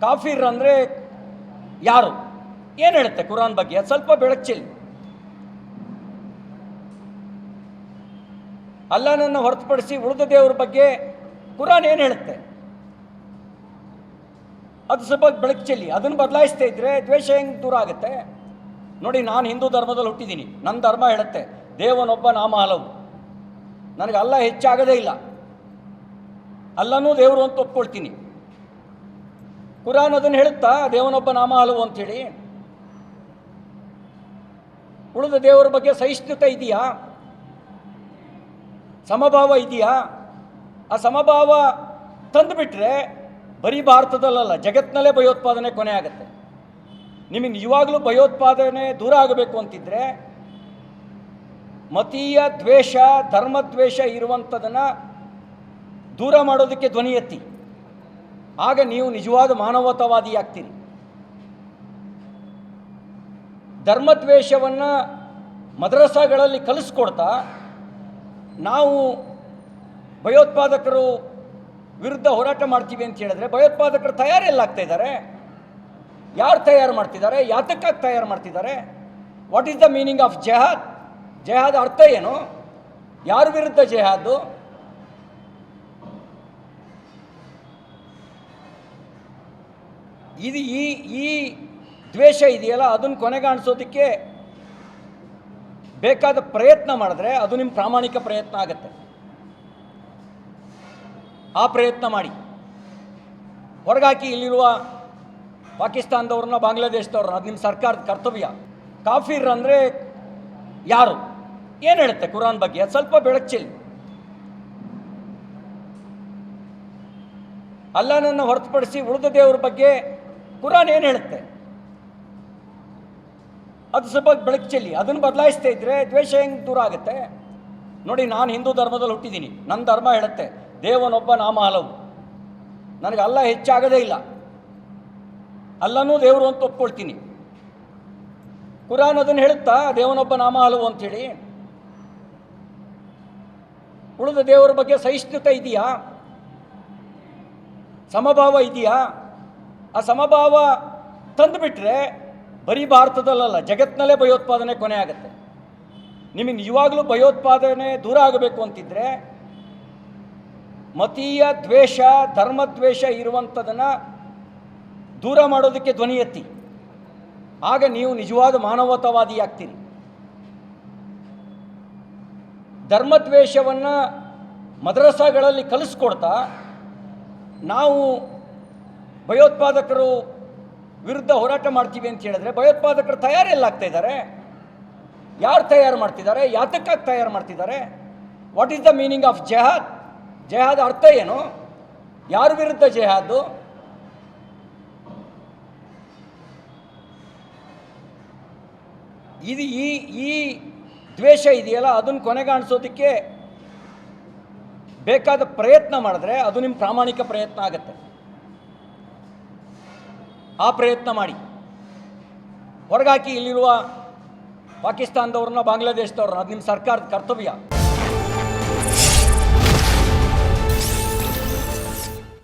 ಕಾಫಿರ್ ಅಂದರೆ ಯಾರು? ಏನು ಹೇಳುತ್ತೆ ಕುರಾನ್ ಬಗ್ಗೆ? ಅದು ಸ್ವಲ್ಪ ಬೆಳಕಿಲ್ಲ ಅಲ್ಲನನ್ನು ಹೊರತುಪಡಿಸಿ ಉಳಿದ ದೇವ್ರ ಬಗ್ಗೆ ಕುರಾನ್ ಏನು ಹೇಳುತ್ತೆ? ಅದು ಸ್ವಲ್ಪ ಬೆಳಕು ಚೆಲ್ಲಿ. ಅದನ್ನು ಬದಲಾಯಿಸ್ತಾ ಇದ್ರೆ ದ್ವೇಷ ಹೆಂಗೆ ದೂರ ಆಗುತ್ತೆ? ನೋಡಿ, ನಾನು ಹಿಂದೂ ಧರ್ಮದಲ್ಲಿ ಹುಟ್ಟಿದ್ದೀನಿ. ನನ್ನ ಧರ್ಮ ಹೇಳುತ್ತೆ, ದೇವನೊಬ್ಬ ನಾಮ ಹಲವು. ನನಗೆ ಅಲ್ಲ ಹೆಚ್ಚಾಗದೇ ಇಲ್ಲ. ಅಲ್ಲನೂ ದೇವರು ಅಂತ ಒಪ್ಕೊಳ್ತೀನಿ. ಕುರಾನ್ ಅದನ್ನು ಹೇಳುತ್ತಾ, ದೇವನೊಬ್ಬ ನಾಮ ಹಲವು ಅಂಥೇಳಿ. ಉಳಿದ ದೇವರ ಬಗ್ಗೆ ಸಹಿಷ್ಣುತೆ ಇದೆಯಾ? ಸಮಭಾವ ಇದೆಯಾ? ಆ ಸಮಭಾವ ತಂದುಬಿಟ್ರೆ ಬರೀ ಭಾರತದಲ್ಲಲ್ಲ, ಜಗತ್ತಿನಲ್ಲೇ ಭಯೋತ್ಪಾದನೆ ಕೊನೆ ಆಗುತ್ತೆ. ನಿಮಗೆ ನಿಜವಾಗ್ಲೂ ಭಯೋತ್ಪಾದನೆ ದೂರ ಆಗಬೇಕು ಅಂತಿದ್ರೆ, ಮತೀಯ ದ್ವೇಷ, ಧರ್ಮದ್ವೇಷ ಇರುವಂಥದನ್ನು ದೂರ ಮಾಡೋದಕ್ಕೆ ಧ್ವನಿ ಎತ್ತಿ. ಆಗ ನೀವು ನಿಜವಾದ ಮಾನವತಾವಾದಿ ಆಗ್ತೀರಿ ಧರ್ಮದ್ವೇಷವನ್ನು ಮದ್ರಸಾಗಳಲ್ಲಿ ಕಲಿಸ್ಕೊಡ್ತಾ ನಾವು ಭಯೋತ್ಪಾದಕರು ವಿರುದ್ಧ ಹೋರಾಟ ಮಾಡ್ತೀವಿ ಅಂತ ಹೇಳಿದ್ರೆ ಭಯೋತ್ಪಾದಕರು ತಯಾರಿಯಲ್ಲಾಗ್ತಾ ಇದ್ದಾರೆ. ಯಾರು ತಯಾರು ಮಾಡ್ತಿದ್ದಾರೆ? ಯಾತಕ್ಕಾಗಿ ತಯಾರು ಮಾಡ್ತಿದ್ದಾರೆ? What is the meaning of jihad jihad ಅರ್ಥ ಏನು? ಯಾರ ವಿರುದ್ಧ ಜೆಹಾದು ಇದು ಈ ಈ ದ್ವೇಷ ಇದೆಯಲ್ಲ, ಅದನ್ನು ಕೊನೆಗಾಣಿಸೋದಕ್ಕೆ ಬೇಕಾದ ಪ್ರಯತ್ನ ಮಾಡಿದ್ರೆ ಅದು ನಿಮ್ಮ ಪ್ರಾಮಾಣಿಕ ಪ್ರಯತ್ನ ಆಗುತ್ತೆ. ಆ ಪ್ರಯತ್ನ ಮಾಡಿ. ಹೊರಗಾಕಿ ಇಲ್ಲಿರುವ ಪಾಕಿಸ್ತಾನದವ್ರನ್ನ, ಬಾಂಗ್ಲಾದೇಶದವ್ರನ್ನ, ಅದು ನಿಮ್ಮ ಸರ್ಕಾರದ ಕರ್ತವ್ಯ. ಕಾಫಿರ್ ಅಂದರೆ ಯಾರು? ಏನು ಹೇಳುತ್ತೆ ಕುರಾನ್ ಬಗ್ಗೆ? ಅದು ಸ್ವಲ್ಪ ಬೆಳಕಿಲ್ಲ ಅಲ್ಲನನ್ನು ಹೊರತುಪಡಿಸಿ ಉಳಿದ ದೇವ್ರ ಬಗ್ಗೆ ಕುರಾನ್ ಏನು ಹೇಳುತ್ತೆ? ಅದು ಸ್ವಲ್ಪ ಬೆಳಕು ಚೆಲ್ಲಿ, ಅದನ್ನು ಬದಲಾಯಿಸ್ತಾ ಇದ್ರೆ ದ್ವೇಷ ಹೆಂಗೆ ದೂರ ಆಗುತ್ತೆ? ನೋಡಿ, ನಾನು ಹಿಂದೂ ಧರ್ಮದಲ್ಲಿ ಹುಟ್ಟಿದ್ದೀನಿ. ನನ್ನ ಧರ್ಮ ಹೇಳುತ್ತೆ, ದೇವನೊಬ್ಬ ನಾಮ ಹಲವು ನನಗೆ ಅಲ್ಲ ಹೆಚ್ಚಾಗದೇ ಇಲ್ಲ. ಅಲ್ಲನೂ ದೇವರು ಅಂತ ಒಪ್ಕೊಳ್ತೀನಿ. ಕುರಾನ್ ಅದನ್ನು ಹೇಳುತ್ತಾ, ದೇವನೊಬ್ಬ ನಾಮ ಹಲವು ಅಂಥೇಳಿ? ಉಳಿದ ದೇವರ ಬಗ್ಗೆ ಸಹಿಷ್ಣುತೆ ಇದೆಯಾ? ಸಮಭಾವ ಇದೆಯಾ? ಆ ಸಮಭಾವ ತಂದುಬಿಟ್ರೆ ಬರೀ ಭಾರತದಲ್ಲಲ್ಲ, ಜಗತ್ತಿನಲ್ಲೇ ಭಯೋತ್ಪಾದನೆ ಕೊನೆ ಆಗುತ್ತೆ. ನಿಮಗೆ ನಿಜವಾಗ್ಲೂ ಭಯೋತ್ಪಾದನೆ ದೂರ ಆಗಬೇಕು ಅಂತಿದ್ರೆ ಮತೀಯ ದ್ವೇಷ, ಧರ್ಮದ್ವೇಷ ಇರುವಂಥದನ್ನು ದೂರ ಮಾಡೋದಕ್ಕೆ ಧ್ವನಿ ಎತ್ತಿ. ಆಗ ನೀವು ನಿಜವಾದ ಮಾನವತಾವಾದಿ ಆಗ್ತೀರಿ. ಧರ್ಮದ್ವೇಷವನ್ನು ಮದ್ರಸಾಗಳಲ್ಲಿ ಕಲಿಸ್ಕೊಡ್ತಾ ನಾವು ಭಯೋತ್ಪಾದಕರು ವಿರುದ್ಧ ಹೋರಾಟ ಮಾಡ್ತೀವಿ ಅಂತ ಹೇಳಿದ್ರೆ ಭಯೋತ್ಪಾದಕರು ತಯಾರೆಲ್ಲ ಆಗ್ತಾ ಇದ್ದಾರೆ. ಯಾರು ತಯಾರು ಮಾಡ್ತಿದ್ದಾರೆ? ಯಾತಕ್ಕಾಗಿ ತಯಾರು ಮಾಡ್ತಿದ್ದಾರೆ? What is the meaning of jihad jihad ಅರ್ಥ ಏನು? ಯಾರ ವಿರುದ್ಧ ಜೆಹಾದು ಇದು ಈ ಈ ದ್ವೇಷ ಇದೆಯಲ್ಲ, ಅದನ್ನ ಕೊನೆಗಾಣಿಸೋದಕ್ಕೆ ಬೇಕಾದ ಪ್ರಯತ್ನ ಮಾಡಿದ್ರೆ ಅದು ನಿಮ್ಮ ಪ್ರಾಮಾಣಿಕ ಪ್ರಯತ್ನ ಆಗುತ್ತೆ. ಆ ಪ್ರಯತ್ನ ಮಾಡಿ. ಹೊರಗಾಕಿ ಇಲ್ಲಿರುವ ಪಾಕಿಸ್ತಾನದವ್ರನ್ನ ಬಾಂಗ್ಲಾದೇಶದವ್ರನ್ನ ಅದು ನಿಮ್ಮ ಸರ್ಕಾರದ ಕರ್ತವ್ಯ.